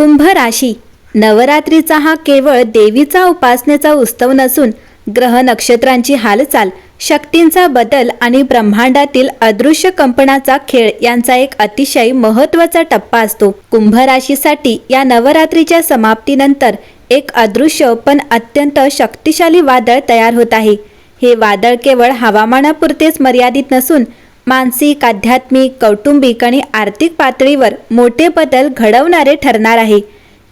कुंभ राशी. नवरात्रीचा हा केवळ देवीचा उपासनेचा उत्सव नसून ग्रह नक्षत्रांची हालचाल शक्तींचा बदल आणि ब्रह्मांडातील अदृश्य कंपनाचा खेळ यांचा एक अतिशय महत्त्वाचा टप्पा असतो. कुंभ राशीसाठी या नवरात्रीच्या समाप्तीनंतर एक अदृश्य पण अत्यंत शक्तिशाली वादळ तयार होत आहे. हे वादळ केवळ हवामानापुरतेच मर्यादित नसून मानसिक आध्यात्मिक कौटुंबिक आणि आर्थिक पातळीवर मोठे बदल घडवणारे ठरणार आहे.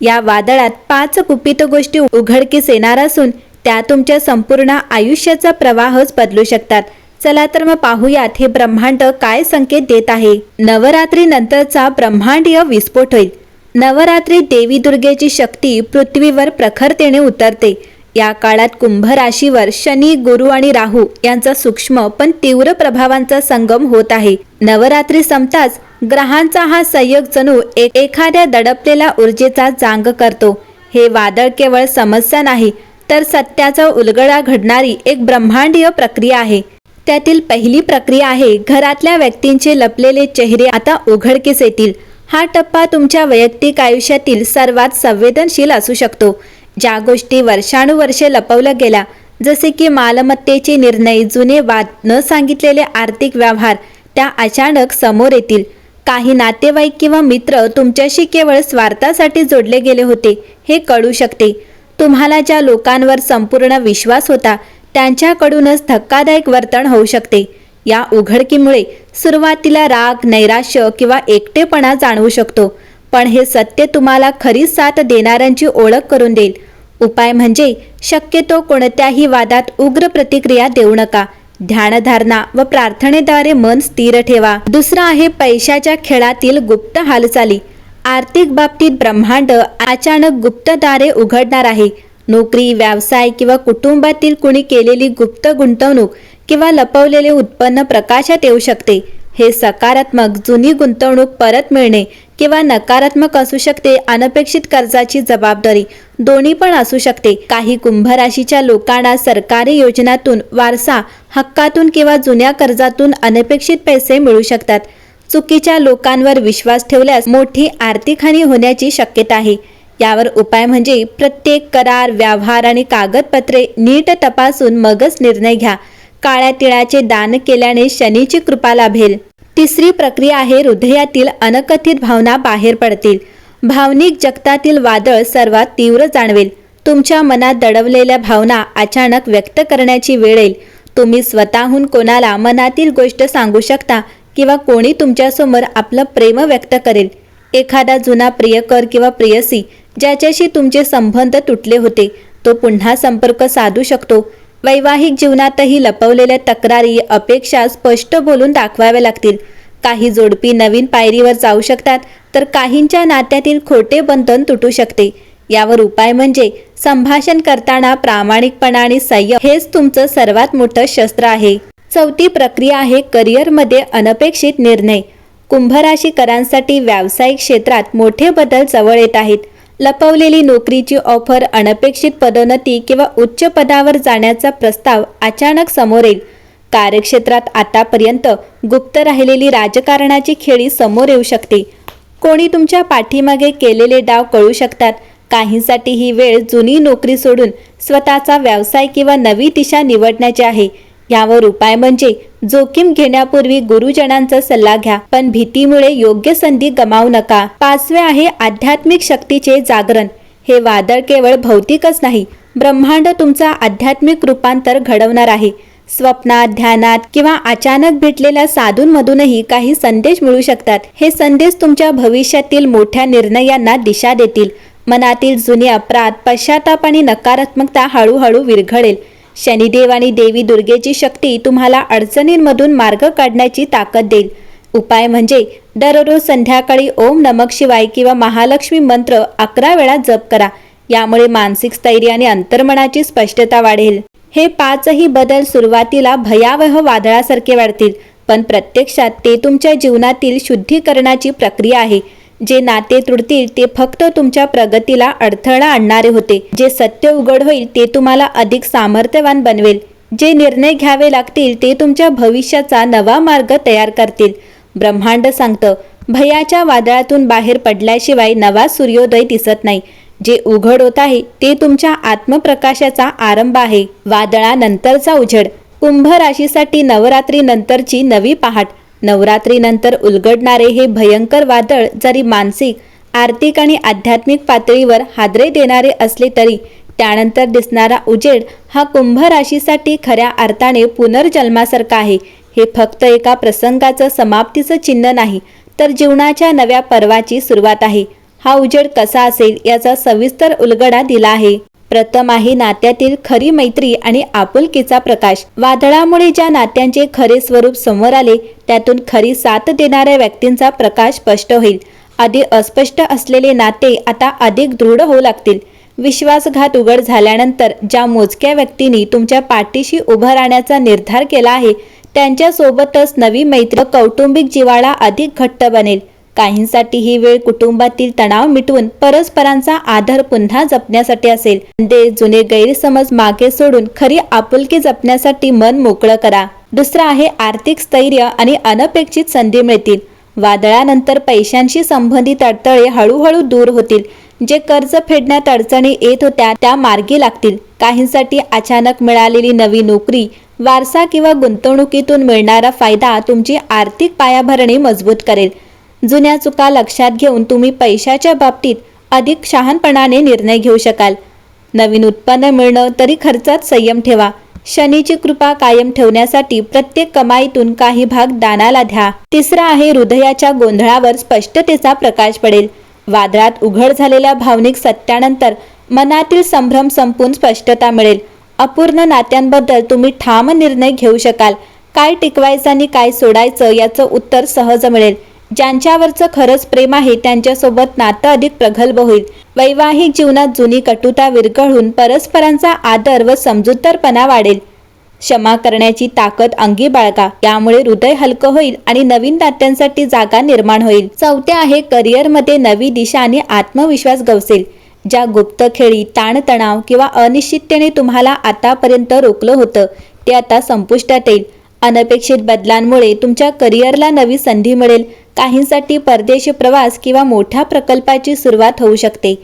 या वादळात पाच गुपित गोष्टी उघडकीस येणार असून त्या तुमच्या संपूर्ण आयुष्याचा प्रवाहच बदलू शकतात. चला तर मग पाहूयात हे ब्रह्मांड काय संकेत देत आहे. नवरात्री नंतरचा ब्रह्मांडीय विस्फोट होईल. नवरात्री देवी दुर्गेची शक्ती पृथ्वीवर प्रखरतेने उतरते. या काळात कुंभ राशीवर शनी गुरु आणि राहू यांचा सूक्ष्म पण तीव्र प्रभावांचा संगम होत आहे. नवरात्री संपताच ग्रहांचा हा संयोग जणू एक एखाद्या दडपलेल्या ऊर्जेचा जांग करतो. हे वादळ केवळ समस्या नाही तर सत्याचा उलगडा घडणारी एक ब्रह्मांडीय प्रक्रिया आहे. त्यातील पहिली प्रक्रिया आहे घरातल्या व्यक्तींचे लपलेले चेहरे आता उघडकीस येतील. हा टप्पा तुमच्या वैयक्तिक आयुष्यातील सर्वात संवेदनशील असू शकतो. ज्या गोष्टी वर्षानुवर्षे लपवल्या गेल्या जसे की मालमत्तेचे निर्णय जुने वाद न सांगितलेले आर्थिक व्यवहार त्या अचानक समोर येतील. काही नातेवाईक किंवा मित्र तुमच्याशी केवळ स्वार्थासाठी जोडले गेले होते हे कळू शकते. तुम्हाला ज्या लोकांवर संपूर्ण विश्वास होता त्यांच्याकडूनच धक्कादायक वर्तन होऊ शकते. या उघडकीमुळे सुरुवातीला राग नैराश्य किंवा एकटेपणा जाणवू शकतो पण हे सत्य तुम्हाला खरी साथ देणाऱ्यांची ओळख करून देईल. उपाय म्हणजे शक्यतो कोणत्याही वादात उग्र प्रतिक्रिया देऊ नका. ध्यानधारणा व प्रार्थनेद्वारे मन स्थिर ठेवा. दुसरं आहे पैशाच्या खेळातील गुप्त हालचाली. आर्थिक बाबतीत ब्रह्मांड अचानक गुप्तदारे उघडणार आहे. नोकरी व्यवसाय किंवा कुटुंबातील कुणी केलेली गुप्त गुंतवणूक किंवा लपवलेले उत्पन्न प्रकाशात येऊ शकते. हे सकारात्मक जुनी गुंतवणूक परत मिळणे किंवा नकारात्मक असू शकते अनपेक्षित कर्जाची जबाबदारी दोन्ही पण असू शकते. काही कुंभ राशीच्या लोकांना सरकारी योजनातून वारसा हक्कातून किंवा जुन्या कर्जातून अनपेक्षित पैसे मिळू शकतात. चुकीच्या लोकांवर विश्वास ठेवल्यास मोठी आर्थिक हानी होण्याची शक्यता आहे. यावर उपाय म्हणजे प्रत्येक करार व्यवहार आणि कागदपत्रे नीट तपासून मगच निर्णय घ्या. काळ्या तिळाचे दान केल्याने शनीची कृपा लाभेल. तिसरी प्रक्रिया आहे हृदयातील अनकथित भावना बाहेर पडतील. भावनिक जगतातील वादळ सर्वात तीव्र जाणवेल. तुमच्या मनात दडवलेल्या भावना अचानक व्यक्त करण्याची वेळ येईल. तुम्ही स्वतःहून कोणाला मनातील गोष्ट सांगू शकता किंवा कोणी तुमच्यासमोर आपलं प्रेम व्यक्त करेल. एखादा जुना प्रियकर किंवा प्रियसी ज्याच्याशी तुमचे संबंध तुटले होते तो पुन्हा संपर्क साधू शकतो. वैवाहिक जीवनातही लपवलेल्या तक्रारी अपेक्षा स्पष्ट बोलून दाखवाव्या लागतील. काही जोडपी नवीन पायरीवर जाऊ शकतात तर काहींच्या नात्यातील खोटे बंधन तुटू शकते. यावर उपाय म्हणजे संभाषण करताना प्रामाणिकपणा आणि संयम हेच तुमचं सर्वात मोठं शस्त्र आहे. चौथी प्रक्रिया आहे करिअरमध्ये अनपेक्षित निर्णय. कुंभराशीकरांसाठी व्यावसायिक क्षेत्रात मोठे बदल जवळ येत आहेत. लपवलेली नोकरीची ऑफर अनपेक्षित पदोन्नती किंवा उच्च पदावर जाण्याचा प्रस्ताव अचानक समोर येईल. कार्यक्षेत्रात आतापर्यंत गुप्त राहिलेली राजकारणाची खेळी समोर येऊ शकते. कोणी तुमच्या पाठीमागे केलेले डाव कळू शकतात. काहींसाठी ही वेळ जुनी नोकरी सोडून स्वतःचा व्यवसाय किंवा नवी दिशा निवडण्याची आहे. यावर उपाय म्हणजे जोखीम घेण्यापूर्वी गुरुजनांचा सल्ला घ्या. पण भीतीमुळे योग्य संधी गमावू नका. पाचवे आहे आध्यात्मिक शक्तीचे जागरण. हे वादळ केवळ भौतिकच नाही ब्रह्मांड तुमचा आध्यात्मिक रूपांतर घडवणार आहे. स्वप्नात ध्यानात किंवा अचानक भेटलेल्या साधूंमधूनही काही संदेश मिळू शकतात. हे संदेश तुमच्या भविष्यातील मोठ्या निर्णयांना दिशा देतील. मनातील जुने अपराध पश्चाताप आणि नकारात्मकता हळूहळू विरघळेल. शनिदेव आणि देवी दुर्गेची शक्ती तुम्हाला अडचणींमधून मार्ग काढण्याची ताकद देईल. उपाय म्हणजे दररोज संध्याकाळी ओम नमक शिवाय किंवा महालक्ष्मी मंत्र अकरा वेळा जप करा. यामुळे मानसिक स्थैर्य आणि अंतर्मनाची स्पष्टता वाढेल. हे पाचही बदल सुरुवातीला भयावह वादळासारखे वाढतील पण प्रत्यक्षात ते तुमच्या जीवनातील शुद्धीकरणाची प्रक्रिया आहे. जे नाते तुडतील ते फक्त तुमच्या प्रगतीला अडथळा आणणारे होते. जे सत्य उघड होईल ते तुम्हाला अधिक सामर्थ्यवान बनवेल. जे निर्णय घ्यावे लागतील ते तुमच्या भविष्याचा नवा मार्ग तयार करतील. ब्रह्मांड सांगतं भयाच्या वादळातून बाहेर पडल्याशिवाय नवा सूर्योदय दिसत नाही. जे उघड होत आहे ते तुमच्या आत्मप्रकाशाचा आरंभ आहे. वादळानंतरचा उजेड. कुंभ राशीसाठी नवरात्रीनंतरची नवी पहाट. नवरात्रीनंतर उलगडणारे हे भयंकर वादळ जरी मानसिक आर्थिक आणि आध्यात्मिक पातळीवर हादरे देणारे असले तरी त्यानंतर दिसणारा उजेड हा कुंभ राशीसाठी खऱ्या अर्थाने पुनर्जन्मासारखा आहे. हे फक्त एका प्रसंगाचं समाप्तीचं चिन्ह नाही तर जीवनाच्या नव्या पर्वाची सुरुवात आहे. हा उजेड कसा असेल याचा सविस्तर उलगडा दिला आहे. प्रथम आहे नात्यातील खरी मैत्री आणि आपुलकीचा प्रकाश. वादळामुळे ज्या नात्यांचे खरे स्वरूप समोर आले त्यातून खरी साथ देणाऱ्या व्यक्तींचा प्रकाश स्पष्ट होईल. आधी अस्पष्ट असलेले नाते आता अधिक दृढ होऊ लागतील. विश्वासघात उघड झाल्यानंतर ज्या मोजक्या व्यक्तींनी तुमच्या पाठीशी उभं राहण्याचा निर्धार केला आहे त्यांच्यासोबतच नवी मैत्री कौटुंबिक जिवाळा अधिक घट्ट बनेल. काहींसाठी ही वेळ कुटुंबातील तणाव मिटवून परस्परांचा आदर पुन्हा जपण्यासाठी असेल. ते जुने गैरसमज मागे सोडून खरी आपुलकी जपण्यासाठी मन मोकळं करा. दुसरं आहे आर्थिक स्थैर्य आणि अनपेक्षित संधी मिळतील. वादळानंतर पैशांशी संबंधित अडथळे हळूहळू दूर होतील. जे कर्ज फेडण्यात अडचणी येत होत्या त्या मार्गी लागतील. काहींसाठी अचानक मिळालेली नवी नोकरी वारसा किंवा गुंतवणुकीतून मिळणारा फायदा तुमची आर्थिक पायाभरणी मजबूत करेल. जुन्या चुका लक्षात घेऊन तुम्ही पैशाच्या बाबतीत अधिक शहाणपणाने निर्णय घेऊ शकाल. नवीन उत्पन्न मिळणं तरी खर्चात संयम ठेवा. शनीची कृपा कायम ठेवण्यासाठी प्रत्येक कमाईतून काही भाग दानाला द्या. तिसरा आहे हृदयाच्या गोंधळावर स्पष्टतेचा प्रकाश पडेल. वादळात उघड झालेल्या भावनिक सत्यानंतर मनातील संभ्रम संपून स्पष्टता मिळेल. अपूर्ण नात्यांबद्दल तुम्ही ठाम निर्णय घेऊ शकाल. काय टिकवायचं आणि काय सोडायचं याचं उत्तर सहज मिळेल. ज्यांच्यावरचं खरंच प्रेम आहे त्यांच्यासोबत नातं अधिक प्रगल्भ होईल. वैवाहिक जीवनात जुनी कटुता विरघळून परस्परांचा आदर व समजूतदारपणा वाढेल. क्षमा करण्याची ताकद अंगी बाळगा. यामुळे हृदय हलकं होईल आणि नवीन नात्यांसाठी जागा निर्माण होईल. चौथे आहे करिअरमध्ये नवी दिशा आणि आत्मविश्वास गवसेल. ज्या गुप्त खेळी ताणतणाव किंवा अनिश्चिततेने तुम्हाला आतापर्यंत रोखलं होतं ते आता संपुष्टात येईल. अनपेक्षित बदलांमुळे तुमच्या करिअरला नवी संधी मिळेल. काहींसाठी परदेशी प्रवास किंवा मोठ्या प्रकल्पाची सुरुवात होऊ शकते.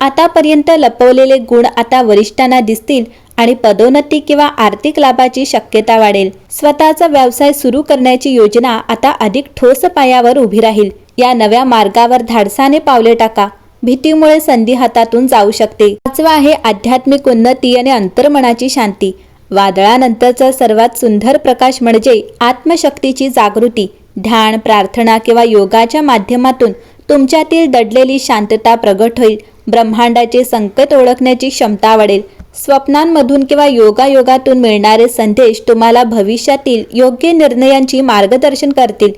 आतापर्यंत लपवलेले गुण आता वरिष्ठांना दिसतील आणि पदोन्नती किंवा आर्थिक लाभाची शक्यता वाढेल. स्वतःचा व्यवसाय सुरू करण्याची योजना आता अधिक ठोस पायावर उभी राहील. या नव्या मार्गावर धाडसाने पावले टाका. भीतीमुळे संधी हातातून जाऊ शकते. पाचवा आहे आध्यात्मिक उन्नती आणि अंतर्मनाची शांती. वादळानंतरचा सर्वात सुंदर प्रकाश म्हणजे आत्मशक्तीची जागृती ध्यान प्रार्थना किंवा योगाच्या माध्यमातून तुमच्यातील दडलेली शांतता प्रगट होईल ब्रह्मांडाचे संकेत ओळखण्याची क्षमता वाढेल. स्वप्नांमधून किंवा योगायोगातून मिळणारे संदेश तुम्हाला भविष्यातील योग्य निर्णयांची मार्गदर्शन करतील.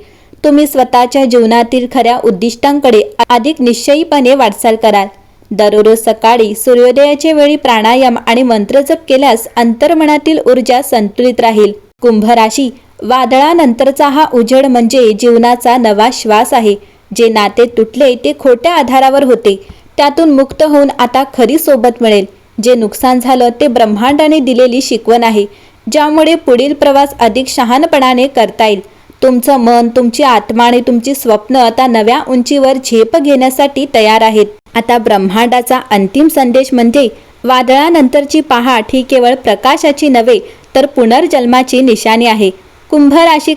तुम्ही स्वतःच्या जीवनातील खऱ्या उद्दिष्टांकडे अधिक निश्चयीपणे वाटचाल कराल. दररोज सकाळी सूर्योदयाच्या वेळी प्राणायाम आणि मंत्रजप केल्यास अंतर्मनातील ऊर्जा संतुलित राहील. कुंभ राशी वादळानंतरचा हा उजेड म्हणजे जीवनाचा नवा श्वास आहे. जे नाते तुटले ते खोट्या आधारावर होते. त्यातून मुक्त होऊन आता खरी सोबत मिळेल. जे नुकसान झालं ते ब्रह्मांडाने दिलेली शिकवण आहे ज्यामुळे पुढील प्रवास अधिक शहाणपणाने करता येईल. तुमचं मन तुमची आत्मा आणि तुमची स्वप्न आता नव्या उंचीवर झेप घेण्यासाठी तयार आहेत. आता ब्रह्मांडाचा अंतिम संदेश म्हणजे वादळानंतरची पहाट ही केवळ प्रकाशाची नव्हे तर पुनर्जन्माची निशाणी आहे. कुंभ राशी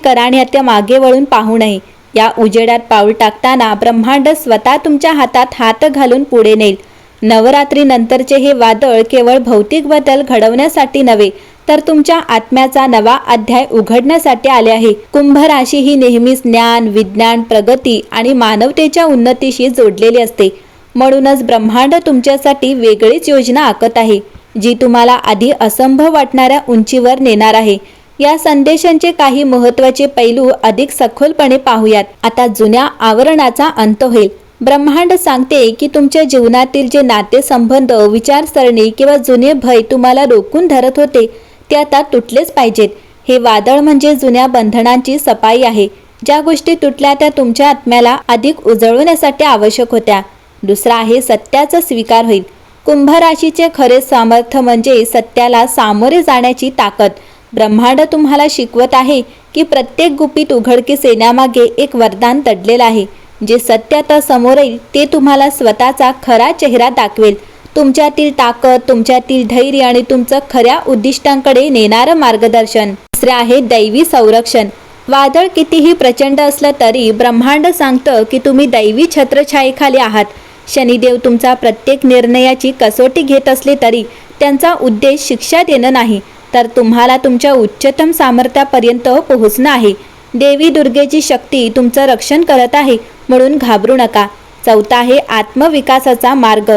मागे वळून पाहू नये. या उजेडात पाऊल टाकताना ब्रह्मांड स्वतः तुमच्या हातात हात घालून पुढे नेईल. नवरात्री नंतरचे हे वादळ केवळ भौतिक बदल घडवण्यासाठी नव्हे तर तुमच्या आत्म्याचा नवा अध्याय उघडण्यासाठी आले आहे. कुंभ राशी ही नेहमीच ज्ञान विज्ञान प्रगती आणि मानवतेच्या उन्नतीशी जोडलेली असते. म्हणूनच ब्रह्मांड तुमच्यासाठी वेगळीच योजना आखत आहे जी तुम्हाला आधी असंभव वाटणाऱ्या उंचीवर नेणार आहे. या संदेशांचे काही महत्त्वाचे पैलू अधिक सखोलपणे पाहूयात. आता जुन्या आवरणाचा अंत होईल. ब्रह्मांड सांगते की तुमच्या जीवनातील जे नातेसंबंध विचारसरणी किंवा जुने भय तुम्हाला रोखून धरत होते ते आता तुटलेच पाहिजेत. हे वादळ म्हणजे जुन्या बंधनांची सफाई आहे. ज्या गोष्टी तुटल्या त्या तुमच्या आत्म्याला अधिक उजळवण्यासाठी आवश्यक होत्या. दुसरा आहे सत्याचा स्वीकार होईल. कुंभ राशीचे खरे सामर्थ्य म्हणजे सत्याला सामोरे जाण्याची ताकद. ब्रह्मांड तुम्हाला शिकवत आहे की प्रत्येक गुपित उघडकीस येण्यामागे एक वरदान दडलेलं आहे. जे सत्य आता समोर येईल ते तुम्हाला स्वतःचा खरा चेहरा दाखवेल. तुमच्यातील ताकद तुमच्यातील धैर्य आणि तुमचं खऱ्या उद्दिष्टांकडे नेणारं मार्गदर्शन. दुसरं आहे दैवी संरक्षण. वादळ कितीही प्रचंड असलं तरी ब्रह्मांड सांगतं की तुम्ही दैवी छत्रछायेखाली आहात. शनिदेव तुमचा प्रत्येक निर्णयाची कसोटी घेत असले तरी त्यांचा उद्देश शिक्षा देणं नाही तर तुम्हाला तुमच्या उच्चतम सामर्थ्यापर्यंत पोहोचणं आहे. देवी दुर्गेची शक्ती तुमचं रक्षण करत आहे म्हणून घाबरू नका. चौथा आहे आत्मविकासाचा मार्ग.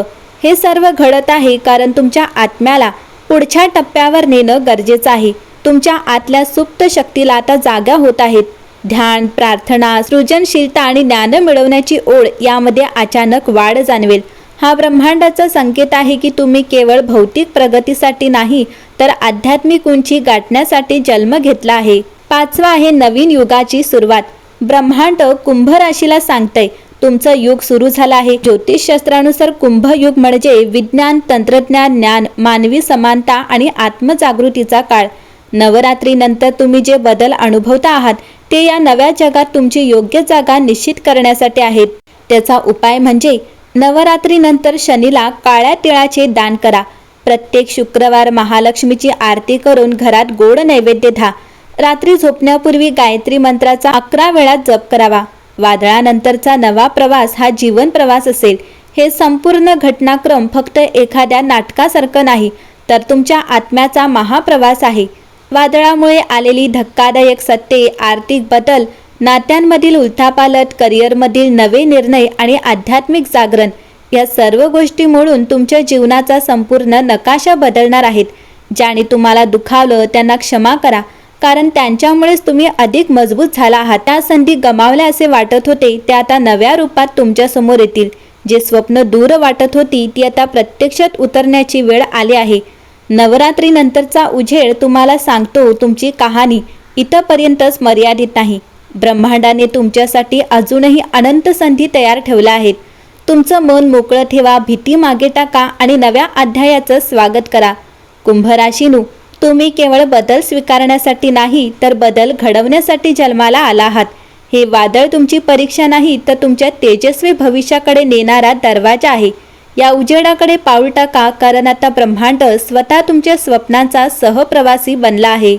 हे सर्व घडत आहे कारण तुमच्या आत्म्याला पुढच्या टप्प्यावर नेणं गरजेचं आहे. तुमच्या आतल्या सुप्त शक्तीला आता जागा होत आहेत. ध्यान प्रार्थना सृजनशीलता आणि ज्ञान मिळवण्याची ओढ यामध्ये अचानक वाढ जाणवेल. हा ब्रह्मांडाचा संकेत आहे की तुम्ही केवळ भौतिक प्रगतीसाठी नाही तर आध्यात्मिक उंची गाठण्यासाठी जन्म घेतला आहे. पाचवा आहे नवीन युगाची सुरुवात. ब्रह्मांड कुंभ राशीला सांगतंय तुमचं युग सुरू झालं आहे. ज्योतिषशास्त्रानुसार कुंभ युग म्हणजे विज्ञान तंत्रज्ञान ज्ञान मानवी समानता आणि आत्मजागृतीचा काळ. नवरात्रीनंतर तुम्ही जे बदल अनुभवता आहात ते या नव्या जगात तुमची योग्य जागा निश्चित करण्यासाठी आहेत. त्याचा उपाय म्हणजे नवरात्रीनंतर शनीला काळ्या तिळाचे दान करा. प्रत्येक शुक्रवार महालक्ष्मीची आरती करून घरात गोड नैवेद्य धा. रात्री झोपण्यापूर्वी गायत्री मंत्राचा अकरा वेळा जप करावा. वादळानंतरचा नवा प्रवास हा जीवन प्रवास असेल. हे संपूर्ण घटनाक्रम फक्त एखाद्या नाटकासारखं नाही तर तुमच्या आत्म्याचा महाप्रवास आहे. वादळामुळे आलेली धक्कादायक सत्ते आर्थिक बदल नात्यांमधील उलथापालट करिअरमधील नवे निर्णय आणि आध्यात्मिक जागरण या सर्व गोष्टी मिळून तुमच्या जीवनाचा संपूर्ण नकाशा बदलणार आहेत. ज्याने तुम्हाला दुखावलं त्यांना क्षमा करा. कारण त्यांच्यामुळेच तुम्ही अधिक मजबूत झाला आहात. त्या संधी गमावल्या असे वाटत होते त्या आता नव्या रूपात तुमच्यासमोर येतील. जे स्वप्न दूर वाटत होती ती आता प्रत्यक्षात उतरण्याची वेळ आली आहे. नवरात्रीनंतरचा उजेड तुम्हाला सांगतो तुमची कहाणी. इथंपर्यंतच मर्यादित नाही. ब्रह्मांडाने तुमच्यासाठी अजूनही अनंत संधी तयार ठेवल्या आहेत. तुमचं मन मोकळं ठेवा भीती मागे टाका आणि नव्या अध्यायाचं स्वागत करा. कुंभराशीनू तुम्ही केवळ बदल स्वीकारण्यासाठी नाही तर बदल घडवण्यासाठी जन्माला आला आहात. हे वादळ तुमची परीक्षा नाही तर तुमच्या तेजस्वी भविष्याकडे नेणारा दरवाजा आहे. या उजेडाकडे पाऊल टाका कारण आता ब्रह्मांड स्वतः तुमच्या स्वप्नांचा सहप्रवासी बनला आहे.